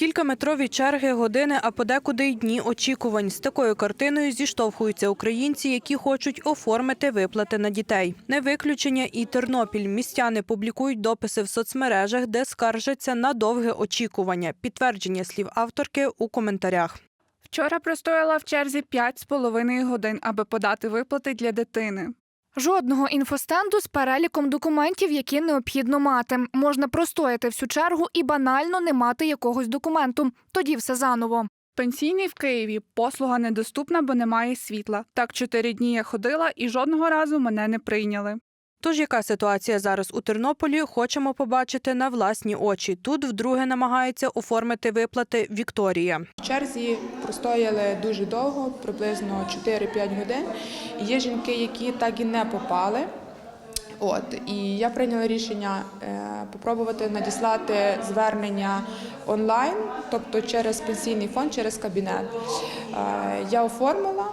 Кількаметрові черги, години, а подекуди й дні очікувань. З такою картиною зіштовхуються українці, які хочуть оформити виплати на дітей. Не виключення і Тернопіль. Містяни публікують дописи в соцмережах, де скаржаться на довге очікування. Підтвердження слів авторки у коментарях. Вчора простояла в черзі 5,5 годин, аби подати виплати для дитини. Жодного інфостенду з переліком документів, які необхідно мати. Можна простояти всю чергу і банально не мати якогось документу. Тоді все заново. Пенсійний в Києві послуга недоступна, бо немає світла. Так чотири дні я ходила і жодного разу мене не прийняли. Тож яка ситуація зараз у Тернополі, хочемо побачити на власні очі. Тут вдруге намагається оформити виплати Вікторія. В черзі простояли дуже довго, приблизно 4-5 годин. Є жінки, які так і не попали. От і я прийняла рішення е, попробувати надіслати звернення онлайн, тобто через пенсійний фонд, через кабінет. Е, я оформила.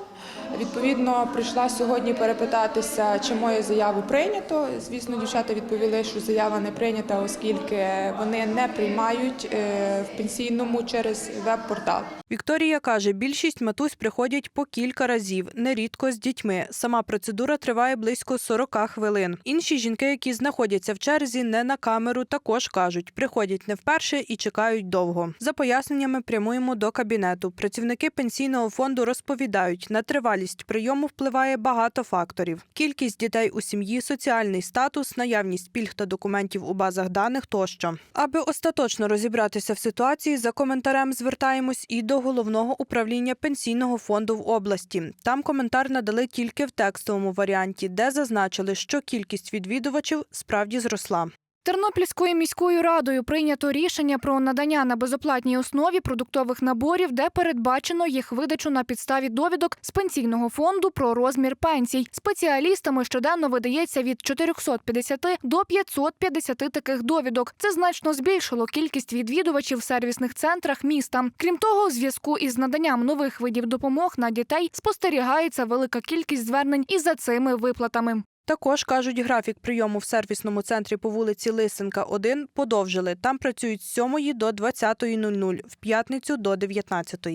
Відповідно, прийшла сьогодні перепитатися, чи мою заяву прийнято. Звісно, дівчата відповіли, що заява не прийнята, оскільки вони не приймають е, в пенсійному через веб-портал. Вікторія каже, більшість матусь приходять по кілька разів, нерідко з дітьми. Сама процедура триває близько 40 хвилин. Інші жінки, які знаходяться в черзі, не на камеру, також кажуть, приходять не вперше і чекають довго. За поясненнями прямуємо до кабінету. Працівники пенсійного фонду розповідають, на тривалість прийому впливає багато факторів: кількість дітей у сім'ї, соціальний статус, наявність пільг та документів у базах даних тощо. Аби остаточно розібратися в ситуації, за коментарем звертаємось і до головного управління пенсійного фонду в області. Там коментар надали тільки в текстовому варіанті, де зазначили, що кількість відвідувачів справді зросла. Тернопільською міською радою прийнято рішення про надання на безоплатній основі продуктових наборів, де передбачено їх видачу на підставі довідок з пенсійного фонду про розмір пенсій. Спеціалістами щоденно видається від 450 до 550 таких довідок. Це значно збільшило кількість відвідувачів в сервісних центрах міста. Крім того, у зв'язку із наданням нових видів допомог на дітей спостерігається велика кількість звернень і за цими виплатами. Також кажуть, графік прийому в сервісному центрі по вулиці Лисенка 1 подовжили. Там працюють з 7 до 20.00, в п'ятницю до 19.